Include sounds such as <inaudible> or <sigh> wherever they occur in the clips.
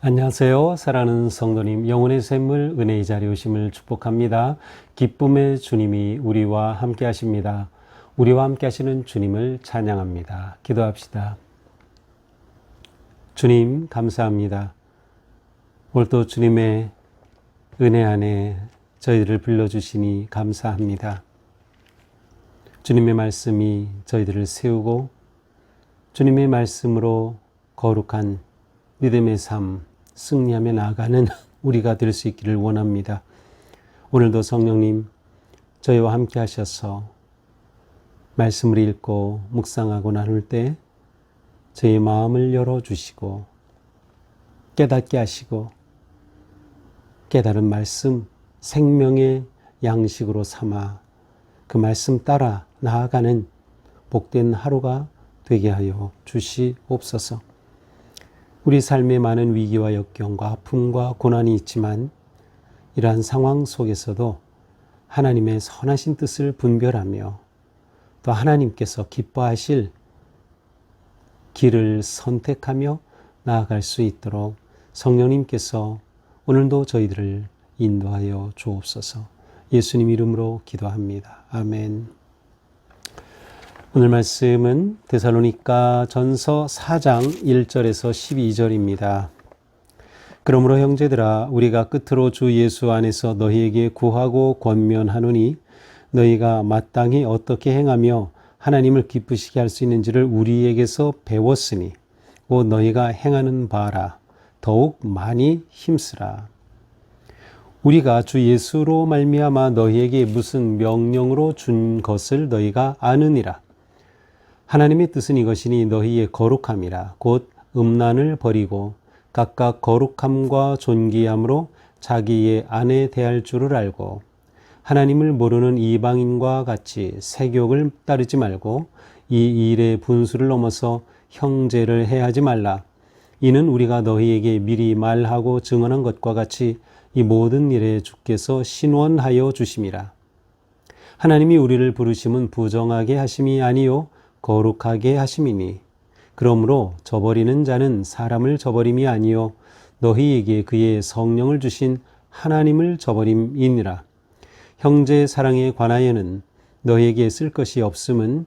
안녕하세요. 사랑하는 성도님, 영혼의 샘물 은혜의 자리 오심을 축복합니다. 기쁨의 주님이 우리와 함께 하십니다. 우리와 함께 하시는 주님을 찬양합니다. 기도합시다. 주님, 감사합니다. 오늘도 주님의 은혜 안에 저희들을 불러주시니 감사합니다. 주님의 말씀이 저희들을 세우고 주님의 말씀으로 거룩한 믿음의 삶, 승리하며 나아가는 <laughs> 우리가 될 수 있기를 원합니다. 오늘도 성령님, 저희와 함께 하셔서 말씀을 읽고 묵상하고 나눌 때 저희 마음을 열어주시고 깨닫게 하시고 깨달은 말씀, 생명의 양식으로 삼아 그 말씀 따라 나아가는 복된 하루가 되게 하여 주시옵소서. 우리 삶에 많은 위기와 역경과 아픔과 고난이 있지만 이러한 상황 속에서도 하나님의 선하신 뜻을 분별하며 또 하나님께서 기뻐하실 길을 선택하며 나아갈 수 있도록 성령님께서 오늘도 저희들을 인도하여 주옵소서 예수님 이름으로 기도합니다. 아멘. 오늘 말씀은 데살로니가 전서 4장 1절에서 12절입니다. 그러므로 형제들아 우리가 끝으로 주 예수 안에서 너희에게 구하고 권면하노니 너희가 마땅히 어떻게 행하며 하나님을 기쁘시게 할 수 있는지를 우리에게서 배웠으니 곧 너희가 행하는 바라 더욱 많이 힘쓰라. 우리가 주 예수로 말미암아 너희에게 무슨 명령으로 준 것을 너희가 아느니라. 하나님의 뜻은 이것이니 너희의 거룩함이라 곧 음란을 버리고 각각 거룩함과 존귀함으로 자기의 아내 대할 줄을 알고 하나님을 모르는 이방인과 같이 세욕을 따르지 말고 이 일의 분수를 넘어서 형제를 해하지 말라. 이는 우리가 너희에게 미리 말하고 증언한 것과 같이 이 모든 일에 주께서 신원하여 주심이라. 하나님이 우리를 부르심은 부정하게 하심이 아니요 거룩하게 하심이니 그러므로 저버리는 자는 사람을 저버림이 아니요 너희에게 그의 성령을 주신 하나님을 저버림이니라 형제 사랑에 관하여는 너희에게 쓸 것이 없음은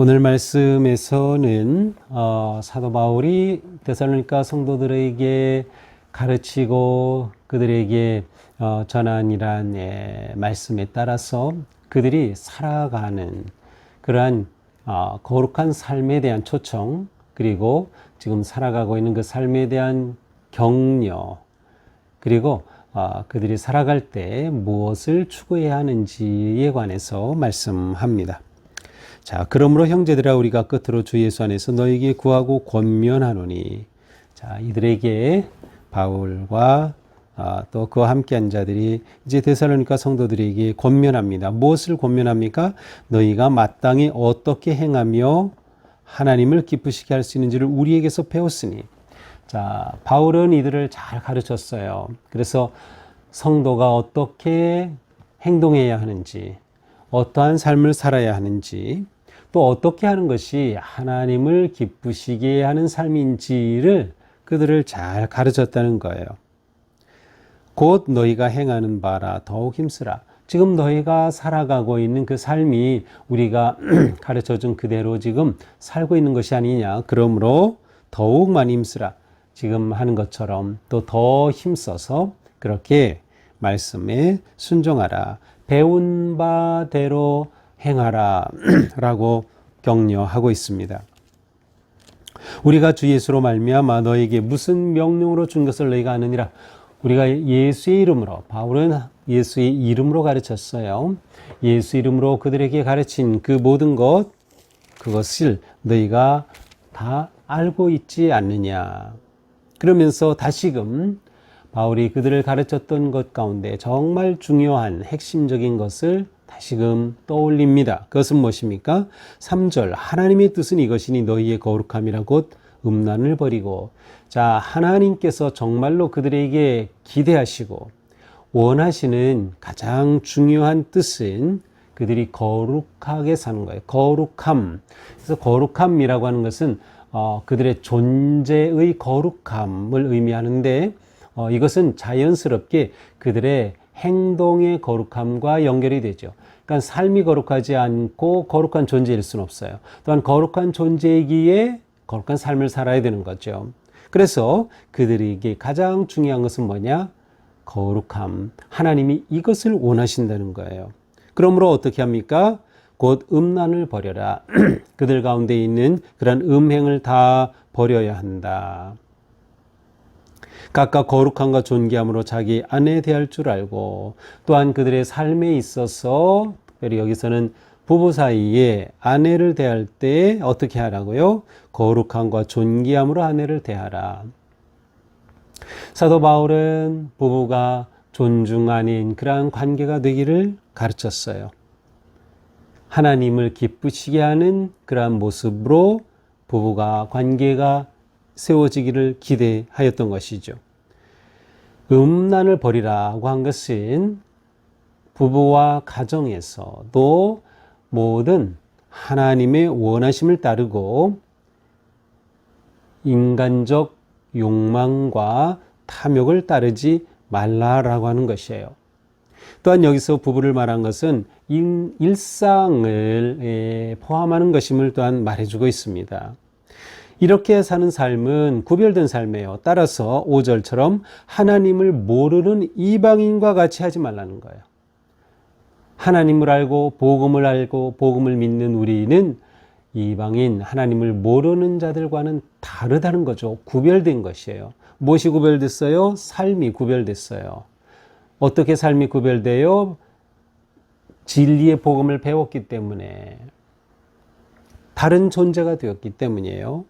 오늘 말씀에서는 어, 사도 바울이 데살로니가 성도들에게 가르치고 그들에게 어, 전한이란 예, 말씀에 따라서 그들이 살아가는 그러한 어, 거룩한 삶에 대한 초청 그리고 지금 살아가고 있는 그 삶에 대한 격려 그리고 어, 그들이 살아갈 때 무엇을 추구해야 하는지에 관해서 말씀합니다. 자, 그러므로 형제들아 우리가 끝으로 주 예수 안에서 너에게 구하고 권면하노니 자, 이들에게 바울과 아, 또 그와 함께한 자들이 이제 데살로니가 성도들에게 권면합니다. 무엇을 권면합니까? 너희가 마땅히 어떻게 행하며 하나님을 기쁘시게 할 수 있는지를 우리에게서 배웠으니. 자, 바울은 이들을 잘 가르쳤어요. 그래서 성도가 어떻게 행동해야 하는지, 어떠한 삶을 살아야 하는지, 또 어떻게 하는 것이 하나님을 기쁘시게 하는 삶인지를 그들을 잘 가르쳤다는 거예요. 곧 너희가 행하는 바라 더욱 힘쓰라. 지금 너희가 살아가고 있는 그 삶이 우리가 <clears throat> 가르쳐 준 그대로 지금 살고 있는 것이 아니냐. 그러므로 더욱 많이 힘쓰라. 지금 하는 것처럼 또 더 힘써서 그렇게 말씀에 순종하라. 배운 바대로 행하라. 라고 <clears throat> 격려하고 있습니다. 우리가 주 예수로 말미암아 너에게 무슨 명령으로 준 것을 너희가 아느니라. 우리가 예수의 이름으로 바울은 예수의 이름으로 가르쳤어요. 예수 이름으로 그들에게 가르친 그 모든 것 그것을 너희가 다 알고 있지 않느냐. 그러면서 다시금 바울이 그들을 가르쳤던 것 가운데 정말 중요한 핵심적인 것을 다시금 떠올립니다. 그것은 무엇입니까? 3절 하나님의 뜻은 이것이니 너희의 거룩함이라 곧 음란을 버리고 자 하나님께서 정말로 그들에게 기대하시고 원하시는 가장 중요한 뜻은 그들이 거룩하게 사는 거예요. 거룩함. 그래서 거룩함이라고 하는 것은 어, 그들의 존재의 거룩함을 의미하는데 어, 이것은 자연스럽게 그들의 행동의 거룩함과 연결이 되죠. 그러니까 삶이 거룩하지 않고 거룩한 존재일 수는 없어요. 또한 거룩한 존재이기에 거룩한 삶을 살아야 되는 거죠. 그래서 그들에게 가장 중요한 것은 뭐냐? 거룩함. 하나님이 이것을 원하신다는 거예요. 그러므로 어떻게 합니까? 곧 음란을 버려라. <clears throat> 그들 가운데 있는 그런 음행을 다 버려야 한다. 각각 거룩함과 존귀함으로 자기 아내에 대할 줄 알고 또한 그들의 삶에 있어서 특별히 여기서는 부부 사이에 아내를 대할 때 어떻게 하라고요? 거룩함과 존귀함으로 아내를 대하라. 사도 바울은 부부가 존중 아닌 그러한 관계가 되기를 가르쳤어요. 하나님을 기쁘시게 하는 그러한 모습으로 부부가 관계가 세워지기를 기대하였던 것이죠. 음란을 버리라고 한 것은 부부와 가정에서도 모든 하나님의 원하심을 따르고 인간적 욕망과 탐욕을 따르지 말라라고 하는 것이에요. 또한 여기서 부부를 말한 것은 일상을 포함하는 것임을 또한 말해주고 있습니다. 이렇게 사는 삶은 구별된 삶이에요. 따라서 5절처럼 하나님을 모르는 이방인과 같이 하지 말라는 거예요. 하나님을 알고 복음을 알고 복음을 믿는 우리는 이방인 하나님을 모르는 자들과는 다르다는 거죠. 구별된 것이에요. 무엇이 구별됐어요? 삶이 구별됐어요. 어떻게 삶이 구별돼요? 진리의 복음을 배웠기 때문에 다른 존재가 되었기 때문이에요.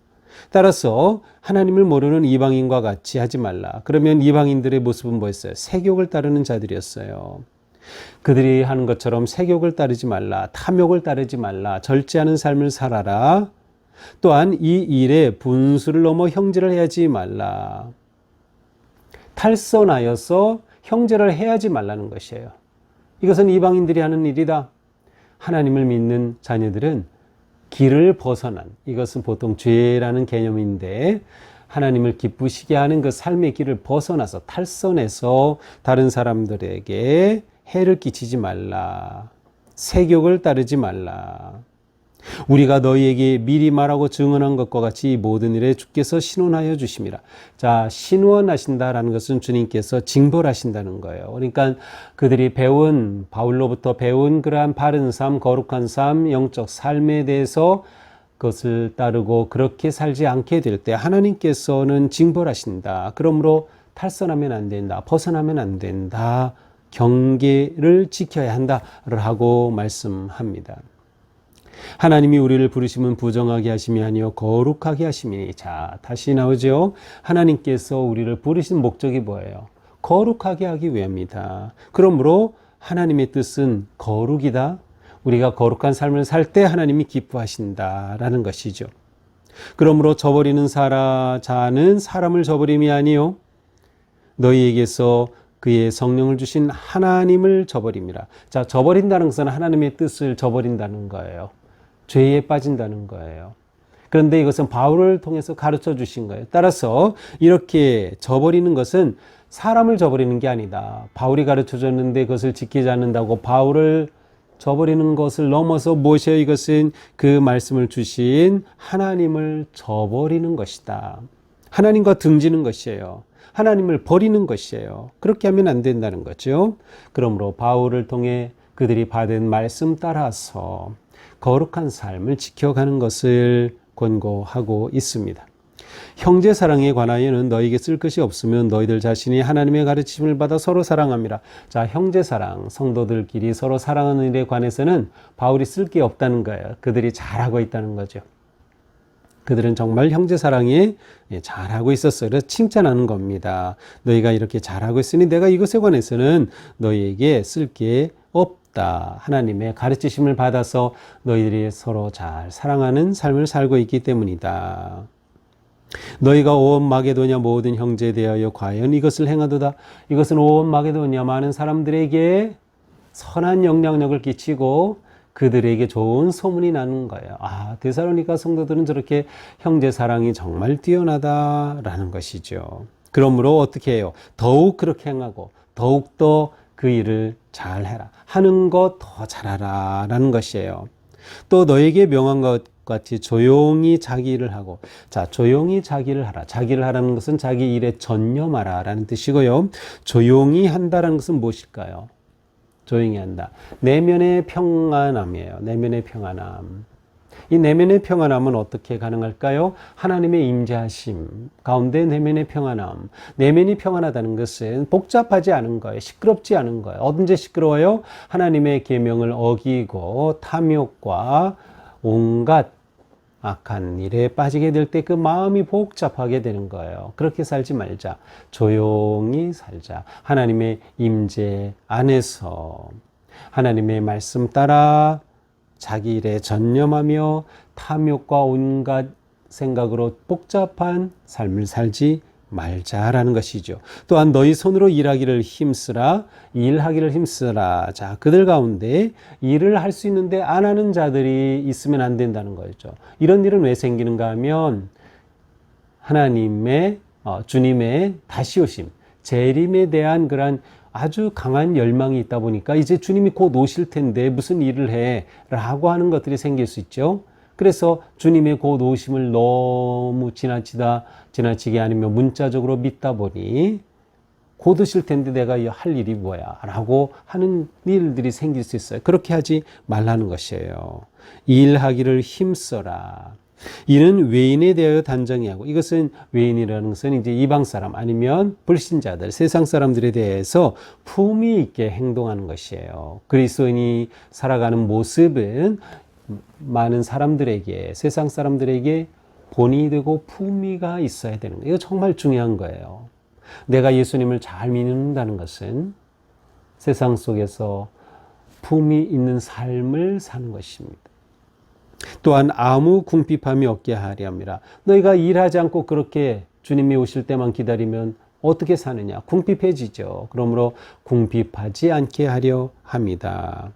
따라서 하나님을 모르는 이방인과 같이 하지 말라. 그러면 이방인들의 모습은 뭐였어요? 세욕을 따르는 자들이었어요. 그들이 하는 것처럼 세욕을 따르지 말라. 탐욕을 따르지 말라. 절제하는 삶을 살아라. 또한 이 일에 분수를 넘어 형제를 해야지 말라. 탈선하여서 형제를 해야지 말라는 것이에요. 이것은 이방인들이 하는 일이다. 하나님을 믿는 자녀들은 길을 벗어난 이것은 보통 죄라는 개념인데 하나님을 기쁘시게 하는 그 삶의 길을 벗어나서 탈선해서 다른 사람들에게 해를 끼치지 말라. 세욕을 따르지 말라. 우리가 너희에게 미리 말하고 증언한 것과 같이 모든 일에 주께서 신원하여 주심이라. 자, 신원하신다라는 것은 주님께서 징벌하신다는 거예요. 그러니까 그들이 배운 바울로부터 배운 그러한 바른 삶, 거룩한 삶, 영적 삶에 대해서 그것을 따르고 그렇게 살지 않게 될 때 하나님께서는 징벌하신다. 그러므로 탈선하면 안 된다. 벗어나면 안 된다. 경계를 지켜야 한다라고 말씀합니다. 하나님이 우리를 부르시면 부정하게 하심이 아니요 거룩하게 하심이니. 자 다시 나오죠. 하나님께서 우리를 부르신 목적이 뭐예요? 거룩하게 하기 위함이다. 그러므로 하나님의 뜻은 거룩이다. 우리가 거룩한 삶을 살 때 하나님이 기뻐하신다라는 것이죠. 그러므로 저버리는 사라 자는 사람을 저버림이 아니요. 너희에게서 그의 성령을 주신 하나님을 저버립니다. 자, 저버린다는 것은 하나님의 뜻을 저버린다는 거예요. 죄에 빠진다는 거예요. 그런데 이것은 바울을 통해서 가르쳐 주신 거예요. 따라서 이렇게 저버리는 것은 사람을 저버리는 게 아니다. 바울이 가르쳐 줬는데 그것을 지키지 않는다고 바울을 저버리는 것을 넘어서 무엇이에요? 이것은 그 말씀을 주신 하나님을 저버리는 것이다. 하나님과 등지는 것이에요. 하나님을 버리는 것이에요. 그렇게 하면 안 된다는 거죠. 그러므로 바울을 통해 그들이 받은 말씀 따라서 거룩한 삶을 지켜가는 것을 권고하고 있습니다. 형제 사랑에 관하여는 너에게 쓸 것이 없으면 너희들 자신이 하나님의 가르침을 받아 서로 사랑함이라. 자, 형제 사랑, 성도들끼리 서로 사랑하는 일에 관해서는 바울이 쓸 게 없다는 거예요. 그들이 잘하고 있다는 거죠. 그들은 정말 형제 사랑에 예, 잘하고 있었어요. 칭찬하는 겁니다. 너희가 이렇게 잘하고 있으니 내가 이것에 관해서는 너희에게 쓸 게 없다. 하나님의 가르치심을 받아서 너희들이 서로 잘 사랑하는 삶을 살고 있기 때문이다. 너희가 온 마게도냐 모든 형제에 대하여 과연 이것을 행하도다. 이것은 온 마게도냐 많은 사람들에게 선한 영향력을 끼치고 그들에게 좋은 소문이 나는 거예요. 아, 데살로니가 성도들은 저렇게 형제 사랑이 정말 뛰어나다라는 것이죠. 그러므로 어떻게 해요? 더욱 그렇게 행하고 더욱 더 그 일을 잘 해라. 하는 것더 잘하라 라는 것이에요. 또 너에게 명한 것 같이 조용히 자기 일을 하고 자 조용히 자기 일을 하라. 자기 를 하라는 것은 자기 일에 전념하라 라는 뜻이고요. 조용히 한다라는 것은 무엇일까요? 조용히 한다. 내면의 평안함이에요. 내면의 평안함 이 내면의 평안함은 어떻게 가능할까요? 하나님의 임재하심 가운데 내면의 평안함. 내면이 평안하다는 것은 복잡하지 않은 거예요. 시끄럽지 않은 거예요. 언제 시끄러워요? 하나님의 계명을 어기고 탐욕과 온갖 악한 일에 빠지게 될 때 그 마음이 복잡하게 되는 거예요. 그렇게 살지 말자. 조용히 살자. 하나님의 임재 안에서 하나님의 말씀 따라 자기 일에 전념하며 탐욕과 온갖 생각으로 복잡한 삶을 살지 말자라는 것이죠. 또한 너희 손으로 일하기를 힘쓰라, 일하기를 힘쓰라. 자, 그들 가운데 일을 할 수 있는데 안 하는 자들이 있으면 안 된다는 거죠. 이런 일은 왜 생기는가 하면 하나님의, 어, 주님의 다시 오심, 재림에 대한 그런 아주 강한 열망이 있다 보니까 이제 주님이 곧 오실 텐데 무슨 일을 해? 라고 하는 것들이 생길 수 있죠. 그래서 주님의 곧 오심을 너무 지나치다, 지나치게 아니면 문자적으로 믿다 보니 곧 오실 텐데 내가 할 일이 뭐야? 라고 하는 일들이 생길 수 있어요. 그렇게 하지 말라는 것이에요. 일하기를 힘써라. 이는 외인에 대하여 단정히 하고 이것은 외인이라는 것은 이제 이방 사람 아니면 불신자들 세상 사람들에 대해서 품위 있게 행동하는 것이에요. 그리스도인이 살아가는 모습은 많은 사람들에게 세상 사람들에게 본이 되고 품위가 있어야 되는 거예요. 이거 정말 중요한 거예요. 내가 예수님을 잘 믿는다는 것은 세상 속에서 품위 있는 삶을 사는 것입니다. 또한 아무 궁핍함이 없게 하리 합니다. 너희가 일하지 않고 그렇게 주님이 오실 때만 기다리면 어떻게 사느냐? 궁핍해지죠. 그러므로 궁핍하지 않게 하려 합니다.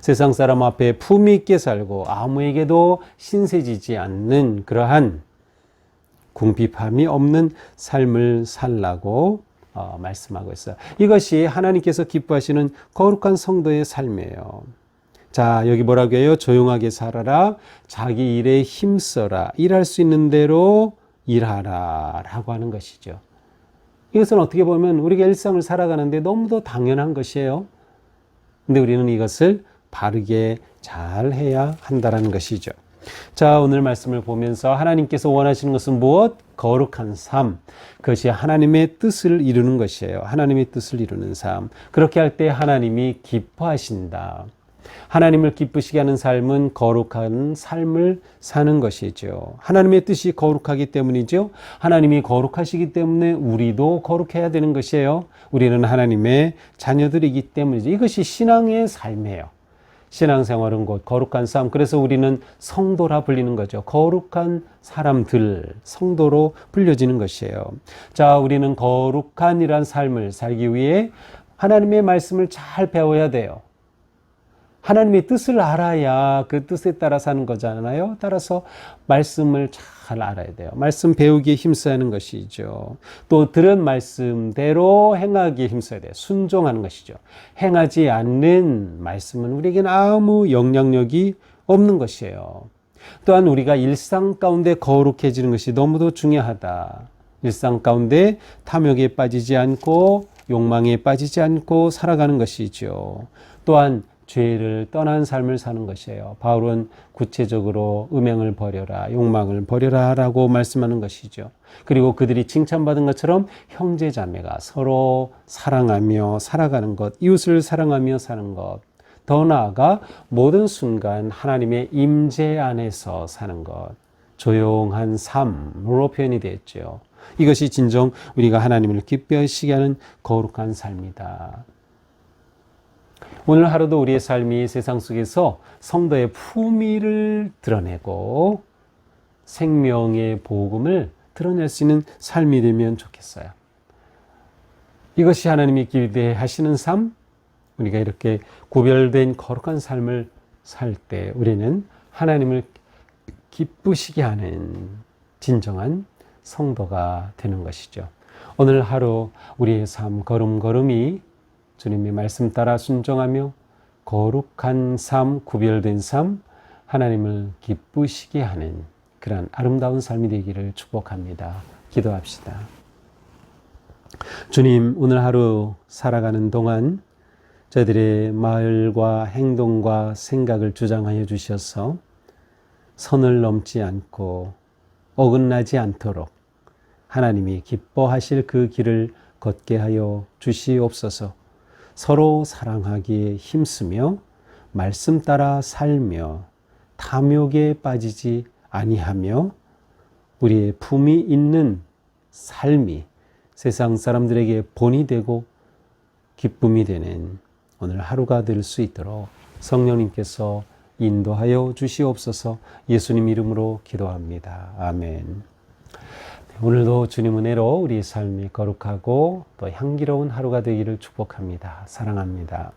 세상 사람 앞에 품위 있게 살고 아무에게도 신세지지 않는 그러한 궁핍함이 없는 삶을 살라고 어, 말씀하고 있어요. 이것이 하나님께서 기뻐하시는 거룩한 성도의 삶이에요. 자, 여기 뭐라고 해요? 조용하게 살아라. 자기 일에 힘써라. 일할 수 있는 대로 일하라. 라고 하는 것이죠. 이것은 어떻게 보면 우리가 일상을 살아가는데 너무도 당연한 것이에요. 근데 우리는 이것을 바르게 잘 해야 한다는 것이죠. 자, 오늘 말씀을 보면서 하나님께서 원하시는 것은 무엇? 거룩한 삶. 그것이 하나님의 뜻을 이루는 것이에요. 하나님의 뜻을 이루는 삶. 그렇게 할 때 하나님이 기뻐하신다. 하나님을 기쁘시게 하는 삶은 거룩한 삶을 사는 것이죠. 하나님의 뜻이 거룩하기 때문이죠. 하나님이 거룩하시기 때문에 우리도 거룩해야 되는 것이에요. 우리는 하나님의 자녀들이기 때문이죠. 이것이 신앙의 삶이에요. 신앙생활은 곧 거룩한 삶. 그래서 우리는 성도라 불리는 거죠. 거룩한 사람들, 성도로 불려지는 것이에요. 자, 우리는 거룩한이란 삶을 살기 위해 하나님의 말씀을 잘 배워야 돼요. 하나님의 뜻을 알아야 그 뜻에 따라 사는 거잖아요. 따라서 말씀을 잘 알아야 돼요. 말씀 배우기에 힘써야 하는 것이죠. 또 들은 말씀대로 행하기에 힘써야 돼요. 순종하는 것이죠. 행하지 않는 말씀은 우리에게는 아무 영향력이 없는 것이에요. 또한 우리가 일상 가운데 거룩해지는 것이 너무도 중요하다. 일상 가운데 탐욕에 빠지지 않고 욕망에 빠지지 않고 살아가는 것이죠. 또한 죄를 떠난 삶을 사는 것이에요. 바울은 구체적으로 음행을 버려라, 욕망을 버려라 라고 말씀하는 것이죠. 그리고 그들이 칭찬받은 것처럼 형제 자매가 서로 사랑하며 살아가는 것, 이웃을 사랑하며 사는 것, 더 나아가 모든 순간 하나님의 임재 안에서 사는 것, 조용한 삶으로 표현이 되었죠. 이것이 진정 우리가 하나님을 기뻐하시게 하는 거룩한 삶이다. 오늘 하루도 우리의 삶이 세상 속에서 성도의 품위를 드러내고 생명의 복음을 드러낼 수 있는 삶이 되면 좋겠어요. 이것이 하나님이 기대하시는 삶, 우리가 이렇게 구별된 거룩한 삶을 살 때 우리는 하나님을 기쁘시게 하는 진정한 성도가 되는 것이죠. 오늘 하루 우리의 삶 걸음걸음이 주님의 말씀 따라 순종하며 거룩한 삶, 구별된 삶, 하나님을 기쁘시게 하는 그런 아름다운 삶이 되기를 축복합니다. 기도합시다. 주님, 오늘 하루 살아가는 동안 저희들의 마을과 행동과 생각을 주장하여 주셔서 선을 넘지 않고 어긋나지 않도록 하나님이 기뻐하실 그 길을 걷게 하여 주시옵소서 서로 사랑하기에 힘쓰며 말씀 따라 살며 탐욕에 빠지지 아니하며 우리의 품이 있는 삶이 세상 사람들에게 본이 되고 기쁨이 되는 오늘 하루가 될 수 있도록 성령님께서 인도하여 주시옵소서 예수님 이름으로 기도합니다. 아멘. 오늘도 주님 은혜로 우리 삶이 거룩하고 또 향기로운 하루가 되기를 축복합니다. 사랑합니다.